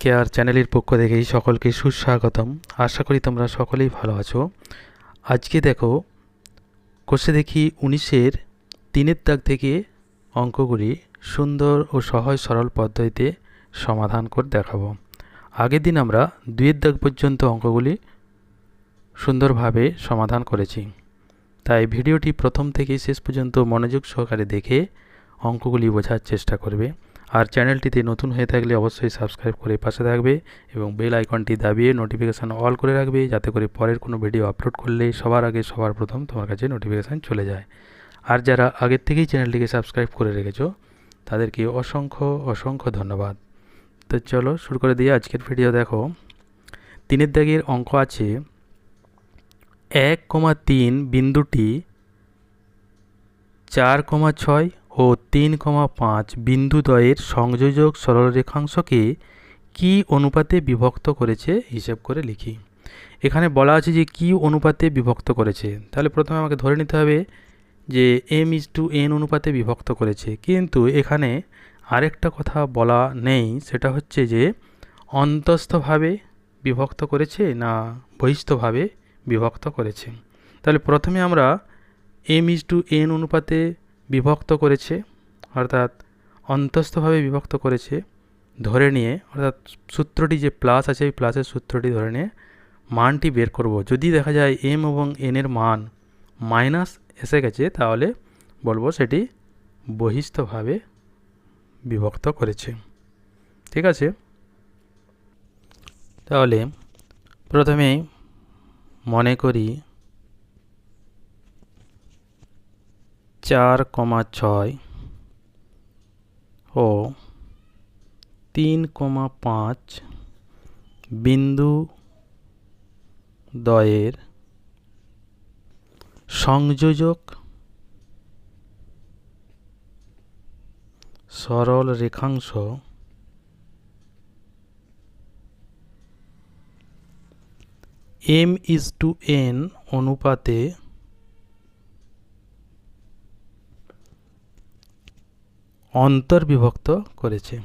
Care চ্যানেলের পক্ষ থেকেই সকলকে সুস্বাগতম। আশা করি তোমরা সকলেই ভালো আছো। আজকে দেখো, কোষে দেখি উনিশের তিনের দাগ থেকে অঙ্কগুলি সুন্দর ও সহজ সরল পদ্ধতিতে সমাধান করে দেখাবো। আগের দিন আমরা দুইয়ের দাগ পর্যন্ত অঙ্কগুলি সুন্দরভাবে সমাধান করেছি। তাই ভিডিওটি প্রথম থেকে শেষ পর্যন্ত মনোযোগ সহকারে দেখে অঙ্কগুলি বোঝার চেষ্টা করবে। আর চ্যানেলটিতে নতুন হয়ে থাকলে অবশ্যই সাবস্ক্রাইব করে পাশে থাকবে এবং বেল আইকনটি দাবিয়ে নোটিফিকেশান অল করে রাখবে যাতে করে পরের কোনো ভিডিও আপলোড করলে সবার আগে সবার প্রথম তোমার কাছে নোটিফিকেশান চলে যায়। আর যারা আগের থেকেই চ্যানেলটিকে সাবস্ক্রাইব করে রেখেছো, তাদেরকে অসংখ্য অসংখ্য ধন্যবাদ। তো চলো শুরু করে দিয়ে আজকের ভিডিও দেখো। তিনের দাগের অঙ্ক আছে এক কমা তিন বিন্দুটি চার কমা ছয় ও তিন কমা পাঁচ বিন্দুদ্বয়ের সংযোজক সরলরেখাংশকে কি অনুপাতে বিভক্ত করেছে? হিসেব করে লিখি। এখানে বলা আছে যে কি অনুপাতে বিভক্ত করেছে। তাহলে প্রথমে আমাকে ধরে নিতে হবে যে এম ইজ টু এন অনুপাতে বিভক্ত করেছে। কিন্তু এখানে আরেকটা কথা বলা নেই, সেটা হচ্ছে যে অন্তস্থভাবে বিভক্ত করেছে না বহিস্থভাবে বিভক্ত করেছে। তাহলে প্রথমে আমরা এম ইজ টু এন অনুপাতে বিভক্ত করেছে, অর্থাৎ অন্তস্থভাবে বিভক্ত করেছে, ধরে নিয়ে, অর্থাৎ সূত্রটি যে প্লাস আছে, এই প্লাসের সূত্রটি ধরে নিয়ে মানটি বের করব। যদি দেখা যায় এম এবং এনের মান মাইনাস এসে গেছে, তাহলে বলব সেটি বহিস্থভাবে বিভক্ত করেছে। ঠিক আছে? তাহলে প্রথমেই মনে করি চার কমা ছয় ও তিন কমা পাঁচ বিন্দু দয়ের সংযোজক সরল রেখাংশ এম ইজ টু এন অনুপাতে অন্তর্বিভক্ত করেছে।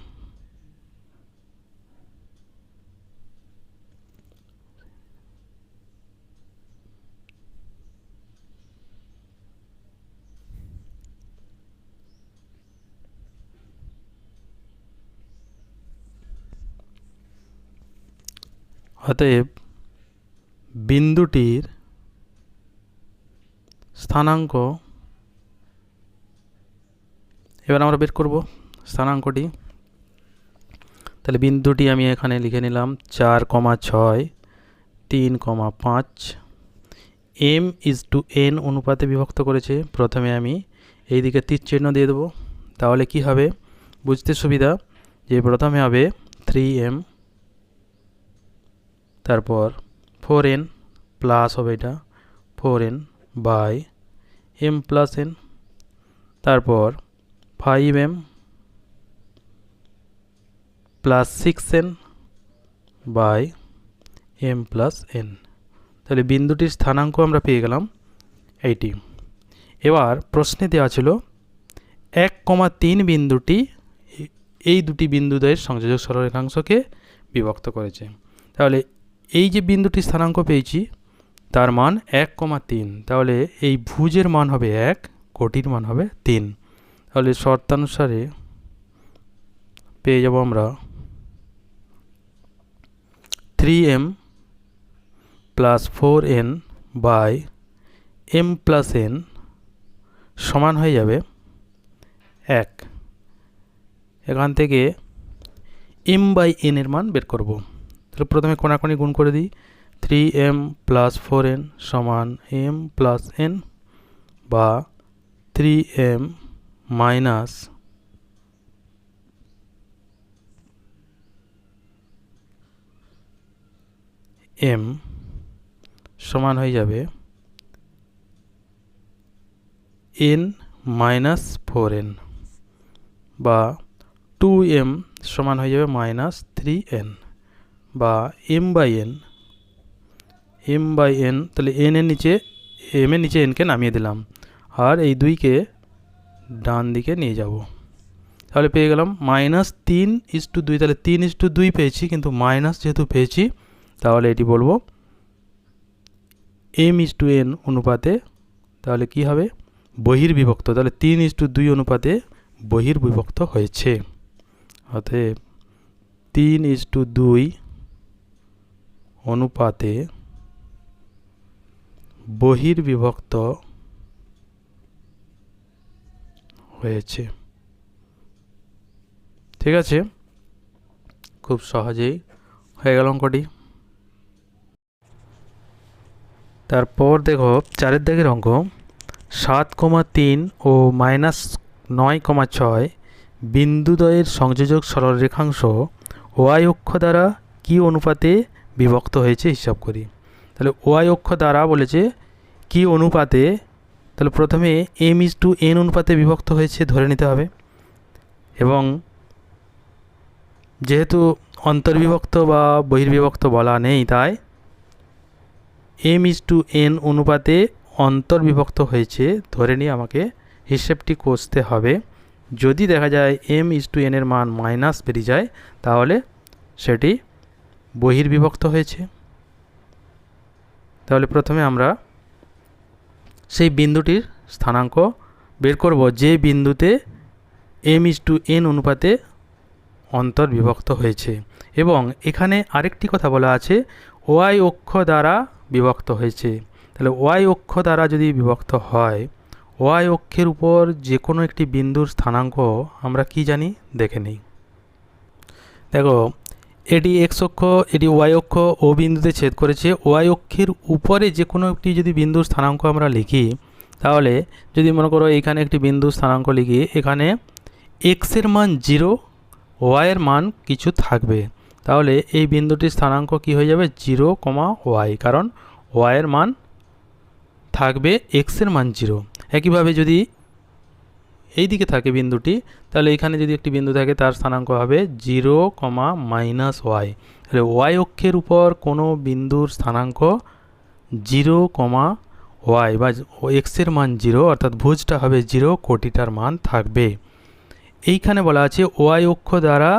অতএব বিন্দুটির স্থানাঙ্ক এবার আমরা বের করব স্থানাঙ্কটি। তাহলে বিন্দুটি আমি এখানে লিখে নিলাম চার কমা ছয়, তিন কমা পাঁচ। এম ইজ টু এন অনুপাতে বিভক্ত করেছে, প্রথমে আমি এই দিকে তীর চিহ্ন দিয়ে দেবো। তাহলে কি হবে? বুঝতে সুবিধা, যে প্রথমে হবে থ্রি এম তারপর ফোর এন প্লাস হবে এটা four N by M plus N তারপর five M plus six N by M plus N তাহলে বিন্দুটির স্থানাঙ্ক আমরা পেয়ে গেলাম এইটি এবার প্রশ্নে দেওয়া ছিল এক কমা তিন বিন্দুটি এই দুটি বিন্দুদ্বয়ের সংযোজক সরলরেখাংশকে বিভক্ত করেছে। তাহলে এই যে বিন্দুটি স্থানাঙ্ক পেয়েছি, তার মান এক কমা তিন। তাহলে এই ভুজের মান হবে এক, কোটির মান হবে তিন। তাহলে শর্তানুসারে পেয়ে যাব আমরা three M plus four N by M plus N সমান হয়ে যাবে এক। এখান থেকে এম বাই এন এর মান বের করব। তাহলে প্রথমে কোনাকুনি গুণ করে দিই। Three M plus four N সমান এম প্লাস এন বা থ্রি এম মাইনাস এম সমান হয়ে যাবে এন মাইনাস ফোর এন বা টু এম সমান হয়ে যাবে মাইনাস থ্রি এন বা M by N, M by N, তাহলে এন এর নিচে, এম এর নিচে এনকে নামিয়ে দিলাম। আর এই দুইকে ডান দিকে নিয়ে যাব। তাহলে পেয়ে গেলাম মাইনাস তিন ইস টু দুই, তাহলে তিন ইস টু দুই পেয়েছি, কিন্তু মাইনাস যেহেতু পেয়েছি, তাহলে এটি বলব এম ইস টু এন অনুপাতে, তাহলে কি হবে? বহির্বিভক্ত, তাহলে তিন ইস টু দুই অনুপাতে বহির্বিভক্ত হয়েছে। অতএব তিন ইস টু দুই অনুপাতে বহির্বিভক্ত হয়েছে। ঠিক আছে? খুব সহজেই হয়ে গেল অঙ্কটি। তারপর দেখো চারের দিকের অঙ্ক। সাত কমা তিন ও মাইনাস নয় কমা ছয় বিন্দুদ্বয়ের সংযোজক সরল রেখাংশ ওয়াই অক্ষ দ্বারা কি অনুপাতে বিভক্ত হয়েছে হিসাব করি। তাহলে ওয়াই অক্ষ দ্বারা বলেছে কি অনুপাতে তাহলে প্রথমে এম ইজ টু এন অনুপাতে বিভক্ত হয়েছে, ধরে নিতে হবে। এবং যেহেতু অন্তর্বিভক্ত বা বহির্বিভক্ত বলা নেই, তাই এম ইজ টু এন অনুপাতে অন্তর্বিভক্ত হয়েছে, ধরে নিয়ে আমাকে হিসেবটি কষতে হবে। যদি দেখা যায় এম ইজ টু এনের মান মাইনাস বেরিয়ে যায়, তাহলে সেটি বহির্বিভক্ত হয়েছে। তাহলে প্রথমে আমরা সেই বিন্দুটির স্থানাঙ্ক বের করব। যে বিন্দুতে এম ইজ টু এন অনুপাতে অন্তর্বিভক্ত হয়েছে এবং এখানে আরেকটি কথা বলা আছে ওয়াই অক্ষ দ্বারা বিভক্ত হয়েছে। তাহলে ওয়াই অক্ষ দ্বারা যদি বিভক্ত হয় ওয়াই অক্ষের উপর যে কোনো একটি বিন্দুর স্থানাঙ্ক আমরা কি জানি? দেখে নিই। দেখো এটি এক্স অক্ষ, এটি ওয়াই অক্ষ ও বিন্দুতে ছেদ করেছে। ওয়াই অক্ষের উপরে যে কোনো একটি যদি বিন্দুর স্থানাঙ্ক আমরা লিখি, তাহলে যদি মনে করো এখানে একটি বিন্দুর স্থানাঙ্ক লিখি, এখানে এক্সের মান জিরো ওয়াইয়ের মান কিছু থাকবে। তাহলে এই বিন্দুটির স্থানাঙ্ক কি হয়ে যাবে? জিরো কমা ওয়াই কারণ ওয়াইয়ের মান থাকবে এক্সের মান জিরো একইভাবে যদি এই দিকে থাকে বিন্দুটি, তাহলে এখানে যদি একটি বিন্দু থাকে তার স্থানাঙ্ক হবে জিরো কমা মাইনাস ওয়াই। তাহলে ওয়াই অক্ষের উপর কোনো বিন্দুর স্থানাঙ্ক জিরো কমা ওয়াই বা এক্সের মান জিরো, অর্থাৎ ভুজটা হবে জিরো, কোটিটার মান থাকবে। এইখানে বলা আছে ওয়াই অক্ষ দ্বারা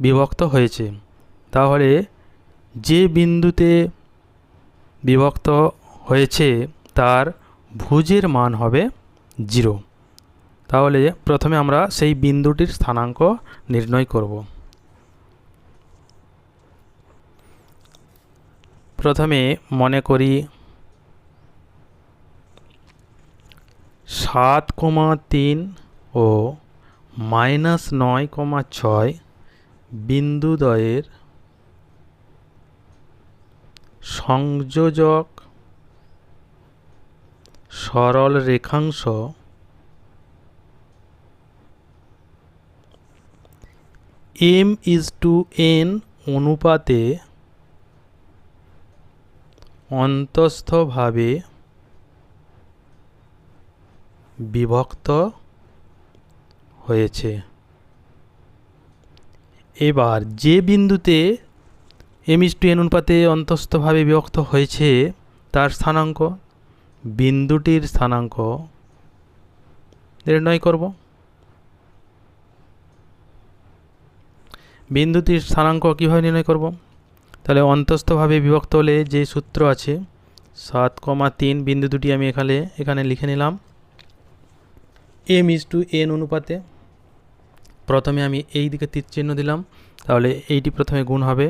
বিভক্ত হয়েছে। তাহলে যে বিন্দুতে বিভক্ত হয়েছে তার ভুজের মান হবে জিরো। তাহলে প্রথমে আমরা সেই বিন্দুটির স্থানাঙ্ক নির্ণয় করব। প্রথমে মনে করি সাত কমা তিন ও মাইনাস নয় কমা ছয় বিন্দুদ্বয়ের সংযোজক সরল রেখাংশ এম ইজ টু এন অনুপাতে অন্তস্থভাবে বিভক্ত হয়েছে। এবার যে বিন্দুতে এম ইস টু এন অনুপাতে অন্তস্থভাবে বিভক্ত হয়েছে, তার স্থানাঙ্ক, বিন্দুটির স্থানাঙ্ক নির্ণয় করব। বিন্দুটির স্থানাঙ্ক কীভাবে নির্ণয় করব? তাহলে অন্তস্থভাবে বিভক্ত হলে যে সূত্র আছে, সাত কমা তিন, বিন্দু দুটি আমি এখানে এখানে লিখে নিলাম। এম ইজ টু এন অনুপাতে। প্রথমে আমি এই দিকে তীর চিহ্ন দিলাম, তাহলে এইটি প্রথমে গুণ হবে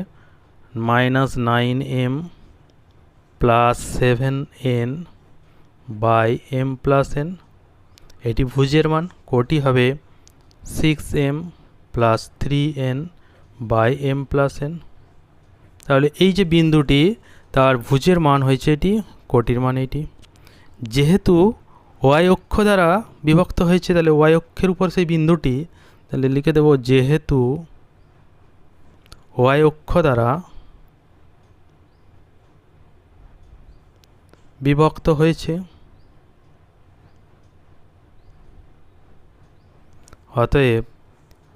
minus nine M plus seven N by M plus N. এটি ভুজের মান, কোটি হবে six M plus three N by M plus N. তাহলে এই যে বিন্দুটি, তার ভুজের মান হয়েছে এটি, কোটির মান এটি। যেহেতু ওয়াই অক্ষ দ্বারা বিভক্ত হয়েছে, তাহলে ওয়াই অক্ষের উপর সেই বিন্দুটি, তাহলে লিখে দেব যেহেতু ওয়াই অক্ষ দ্বারা বিভক্ত হয়েছে, অতএব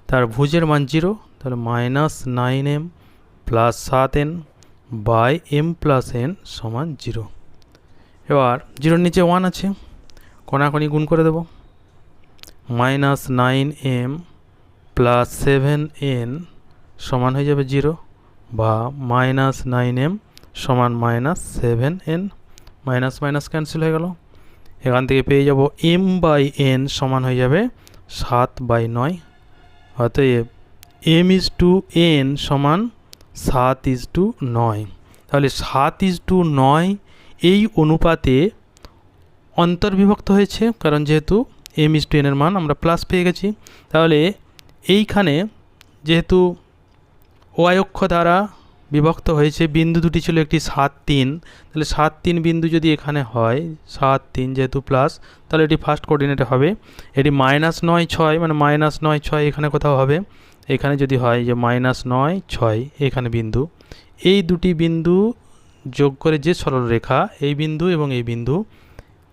তার ভুজের মান জিরো। তাহলে মাইনাস নাইন এম প্লাস সাত N by M plus N সমান জিরো এবার জিরোর নিচে ওয়ান আছে, কোনাকোনি গুণ করে দেব। Minus nine M plus seven N সমান হয়ে যাবে জিরো বা মাইনাস নাইন এম সমান minus seven N minus minus cancel হয়ে গেল। এখান থেকে পেয়ে যাব এম বাই এন সমান হয়ে যাবে সাত বাই নয়। অতএব এম ইজ টু এন সমান সাত ইজ টু নয়। তাহলে সাত ইজ টু নয় এই অনুপাতে অন্তর্বিভক্ত হয়েছে, কারণ যেহেতু এম ইজ টু এনের মান আমরা প্লাস পেয়ে গেছি। তাহলে এইখানে যেহেতু ওয়াই অক্ষ দ্বারা বিভক্ত হয়েছে, বিন্দু দুটি ছিল একটি সাত তিন। তাহলে সাত তিন বিন্দু যদি এখানে হয়, সাত তিন যেহেতু প্লাস তাহলে এটি ফার্স্ট কোঅর্ডিনেটে হবে। এটি মাইনাস নয় ছয় মানে মাইনাস নয় ছয় এখানে কোথাও হবে। এখানে যদি হয় যে মাইনাস নয়, ছয়, এখানে বিন্দু। এই দুটি বিন্দু যোগ করে যে সরলরেখা এই বিন্দু এবং এই বিন্দু,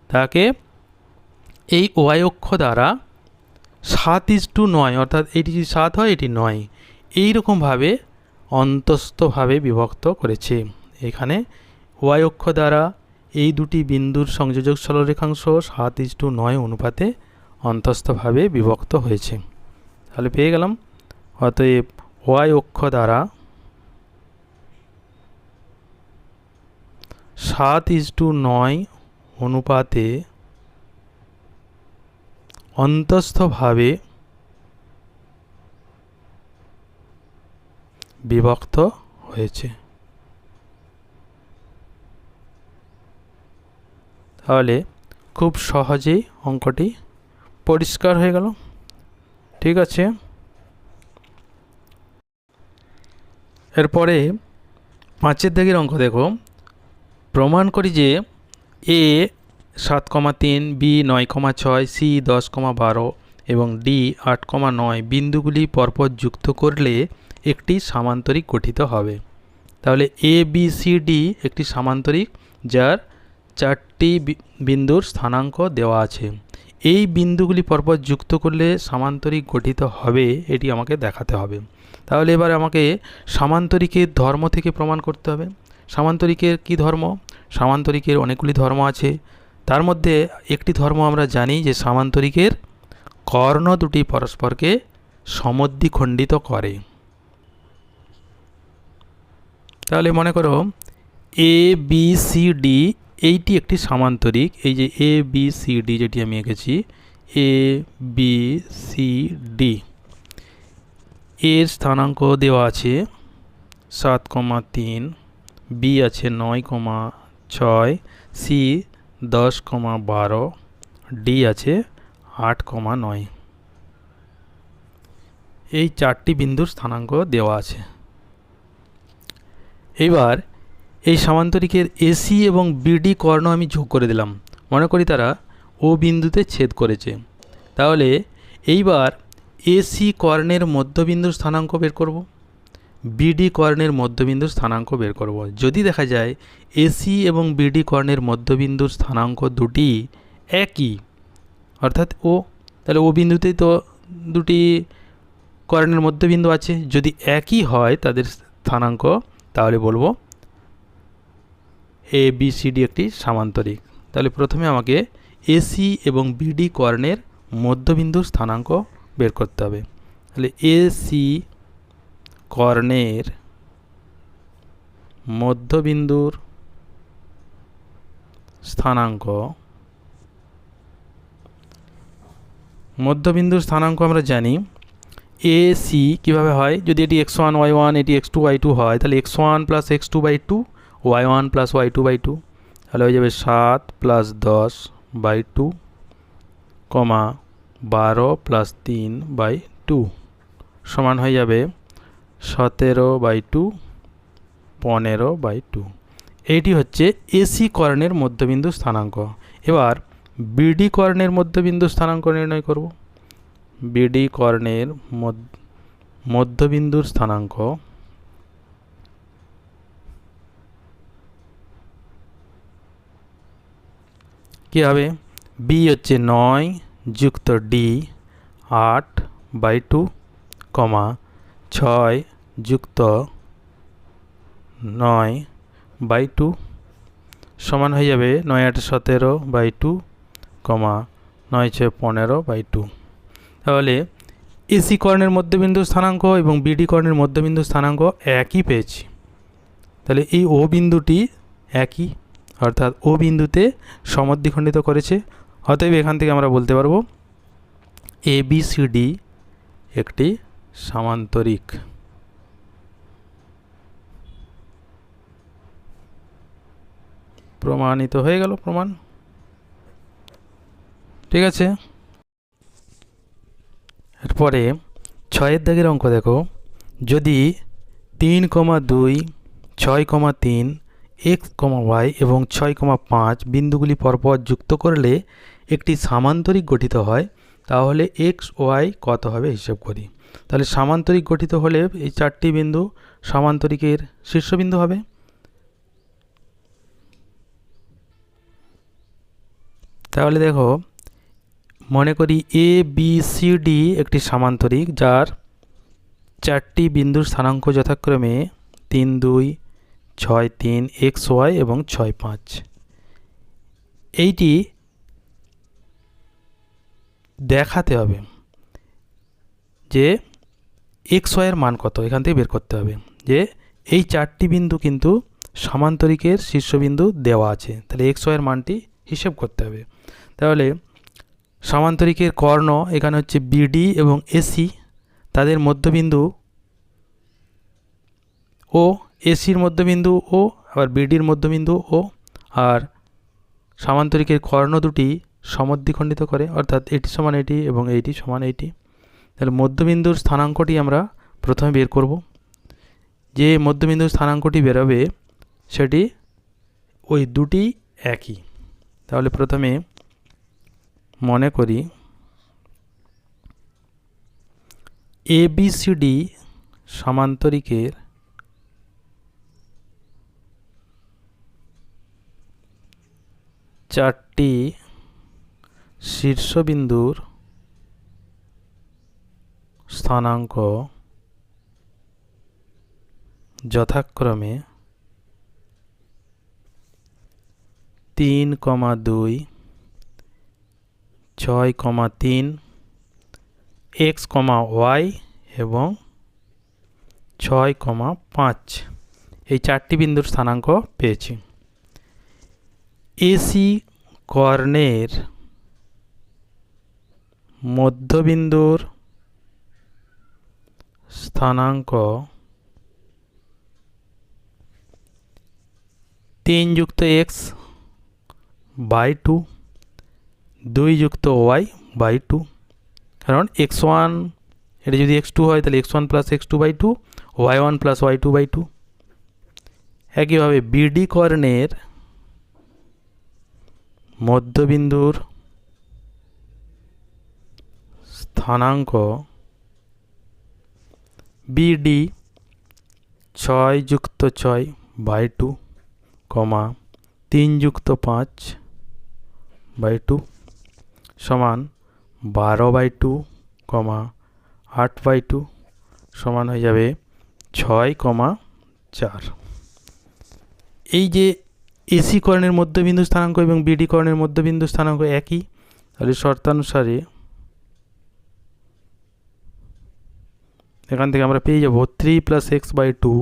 তাকে এই ওয়াই অক্ষ দ্বারা সাত ইজ টু নয়, অর্থাৎ এটি যদি সাত হয়, এটি নয়। এই রকমভাবে অন্তস্থভাবে বিভক্ত করেছে। এখানে ওয়াই অক্ষ দ্বারা এই দুটি বিন্দুর সংযোজক সরলরেখাংশ সাত ইজ টু নয় অনুপাতে অন্তস্থভাবে বিভক্ত হয়েছে। তাহলে পেয়ে গেলাম। অতএব ওয়াই অক্ষ দ্বারা সাত ইজ টু নয় অনুপাতে অন্তস্থভাবে বিভক্ত হয়েছে। তাহলে খুব সহজেই অঙ্কটি পরিষ্কার হয়ে গেল। ঠিক আছে? এরপরে পাঁচের দিকের অঙ্ক দেখো। প্রমাণ করি যে এ সাত কমা তিন বি নয় কমা ছয় সি দশ কমা বারো এবং ডি আট কমা নয় বিন্দুগুলি পরপর যুক্ত করলে একটি সামান্তরিক গঠিত হবে। তাহলে এ বি সি ডি একটি সামান্তরিক যার চারটি বিন্দুর স্থানাঙ্ক দেওয়া আছে। এই বিন্দুগুলি পরপর যুক্ত করলে সামান্তরিক গঠিত হবে, এটি আমাকে দেখাতে হবে। তাহলে এবার আমাকে সামান্তরিকের ধর্ম থেকে প্রমাণ করতে হবে। সামান্তরিকের কি ধর্ম? সামান্তরিকের অনেকগুলি ধর্ম আছে। তার মধ্যে একটি ধর্ম আমরা জানি যে সামান্তরিকের কর্ণ দুটি পরস্পরকে সমদ্বিখণ্ডিত করে। তাহলে মনে করো এ বি সি ডি এইটি একটি সামান্তরিক, এই যে এ বি সি ডি যেটি আমি এঁকেছি এ বি সি ডি এর স্থানাঙ্ক দেওয়া আছে সাত কমা তিন বি আছে নয় কমা ছয় সি দশ কমা বারো ডি আছে আট কমা নয়। এই চারটি বিন্দুর স্থানাঙ্ক দেওয়া আছে। এবার এই সামান্তরিকের এসি এবং বিডি কর্ণ আমি যোগ করে দিলাম। মনে করি তারা ও বিন্দুতে ছেদ করেছে। তাহলে এইবার এসি কর্ণের মধ্যবিন্দুর স্থানাঙ্ক বের করব। বিডি কর্ণের মধ্যবিন্দুর স্থানাঙ্ক বের করব। যদি দেখা যায় এসি এবং বিডি কর্ণের মধ্যবিন্দুর স্থানাঙ্ক দুটি একই, অর্থাৎ ও তাহলে ও বিন্দুতেই তো দুটি কর্ণের মধ্যবিন্দু আছে। যদি একই হয় তাদের স্থানাঙ্ক, তাহলে বলব এ বি সি ডি একটি সামান্তরিক। তাহলে প্রথমে আমাকে এসি এবং বিডি কর্ণের মধ্যবিন্দুর স্থানাঙ্ক বের করতে হবে। তাহলে এসি কর্ণের মধ্যবিন্দুর স্থানাঙ্ক মধ্যবিন্দুর স্থানাঙ্ক আমরা জানি এ সি কীভাবে হয়? যদি এটি এক্স ওয়ান ওয়াই ওয়ান এটি এক্স টু ওয়াই টু হয়, তাহলে X one plus X two by two Y one plus Y two by two তাহলে হয়ে যাবে সাত প্লাস দশ বাই টু কমা বারো প্লাস তিন বাই টু সমান হয়ে যাবে সতেরো বাই টু পনেরো বাই টু এইটি হচ্ছে এসি কর্ণের মধ্যবিন্দু স্থানাঙ্ক। এবার বিডি কর্ণের মধ্যবিন্দু স্থানাঙ্ক নির্ণয় করব। বিডি কর্ণের মধ্যবিন্দুর স্থানাঙ্ক কী হবে? বি হচ্ছে নয় যুক্ত ডি আট বাই টু কমা ছয় যুক্ত নয় বাই টু সমান হয়ে যাবে নয় আট সতেরো বাই টু কমা নয় ছয় পনেরো বাই টু তাহলে এসি কর্ণের মধ্যবিন্দু স্থানাঙ্ক এবং বিডি কর্ণের মধ্যবিন্দু স্থানাঙ্ক একই পেয়েছি। তাহলে এই ও বিন্দুটি একই। অর্থাৎ ও বিন্দুতে সমদ্বিখণ্ডিত করেছে। অতএব এখান থেকে আমরা বলতে পারব এ বি সি ডি একটি সামান্তরিক। প্রমাণিত হয়ে গেল প্রমাণ। ঠিক আছে? এরপরে ছয়ের দাগের অঙ্ক দেখো। যদি তিন কমা দুই, ছয় কমা তিন এক্স কমা ওয়াই এবং ছয় কমা পাঁচ বিন্দুগুলি পরপর যুক্ত করলে একটি সামান্তরিক গঠিত হয়, তাহলে এক্স ওয়াই কত হবে হিসেব করি। তাহলে সামান্তরিক গঠিত হলে এই চারটি বিন্দু সামান্তরিকের শীর্ষবিন্দু হবে। তাহলে দেখো, মনে করি এ বি সি ডি একটি সামান্তরিক, যার চারটি বিন্দুর স্থানাঙ্ক যথাক্রমে তিন, দুই ছয় তিন এক্স ওয়াই এবং ছয় পাঁচ। এইটি দেখাতে হবে যে এক্স ওয়াইয়ের মান কত, এখান থেকে বের করতে হবে যে এই চারটি বিন্দু কিন্তু সামান্তরিকের শীর্ষবিন্দু দেওয়া আছে, তাহলে এক্স ওয়াইয়ের মানটি হিসেব করতে হবে। তাহলে সামান্তরিকের কর্ণ এখানে হচ্ছে বিডি এবং এসি, তাদের মধ্যবিন্দু ও, এসির মধ্যবিন্দু ও, আবার বিডির মধ্যবিন্দু ও, আর সামান্তরিকের কর্ণ দুটি সমদ্বিখণ্ডিত করে, অর্থাৎ এটি সমান এটি এবং এইটি সমান এইটি। তাহলে মধ্যবিন্দুর স্থানাঙ্কটি আমরা প্রথমে বের করব। যে মধ্যবিন্দুর স্থানাঙ্কটি বেরোবে, সেটি ওই দুটি একই। তাহলে প্রথমে মনে করি এ বি সি ডি সামান্তরিকের চারটি শীর্ষবিন্দুর স্থানাঙ্ক যথাক্রমে তিন কমা দুই, ছয় কমা তিন, এক্স কমা ওয়াই এবং ছয় কমা পাঁচ। এই চারটি বিন্দুর স্থানাঙ্ক পেয়েছি। এসি কর্ণের মধ্যবিন্দুর স্থানাঙ্ক তিন যুক্ত এক্স বাই টু, দুই যুক্ত ওয়াই বাই টু। কারণ এক্স ওয়ান, এটা যদি এক্স টু হয়, তাহলে X one plus X two by two, Y one plus Y two by two. একইভাবে বিডি কর্ণের মধ্যবিন্দুর স্থানাঙ্ক বিডি ছয় যুক্ত ছয় বাই টু কমা তিন যুক্ত পাঁচ বাই টু সমান বারো বাই টু কমা আট বাই টু সমান হয়ে যাবে ছয় কমা চার। এই যে এসি কর্ণের মধ্যবিন্দু স্থানাঙ্ক এবং বিডি কর্ণের মধ্যবিন্দু স্থানাঙ্ক একই। তাহলে শর্তানুসারে এখান থেকে আমরা পেয়ে যাব three plus X by two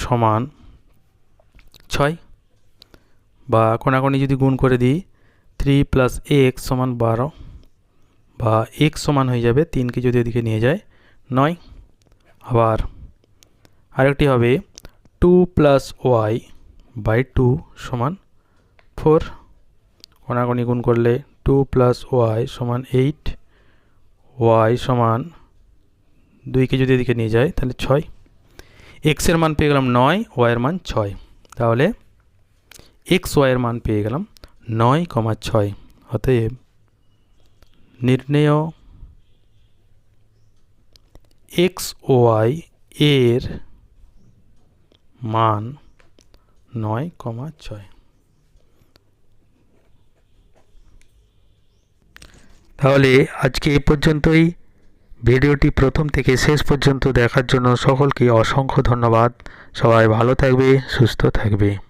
সমান ছয় বা কোনাকোনি যদি গুণ করে দিই, থ্রি প্লাস এক্স সমান বারো বা এক্স সমান হয়ে যাবে তিনকে যদি ওদিকে নিয়ে যায়, নয়। আবার আরেকটি হবে two plus Y by two সমান ফোর কোনাকোনি গুণ করলে টু প্লাস ওয়াই সমান এইট ওয়াই সমান দুইকে যদি এদিকে নিয়ে যায়, তাহলে ছয়। এক্সের মান পেয়ে গেলাম নয় ওয়াইয়ের মান ছয়। তাহলে এক্স ওয়াইয়ের মান পেয়ে গেলাম নয় কমা ছয়। অতএব নির্ণেয় এক্স ওয়াই এর মান নয় কমা ছয়। তাহলে আজকে এ পর্যন্তই। ভিডিওটি প্রথম থেকে শেষ পর্যন্ত দেখার জন্য সকলকে অসংখ্য ধন্যবাদ। সবাই ভালো থাকবে, সুস্থ থাকবে।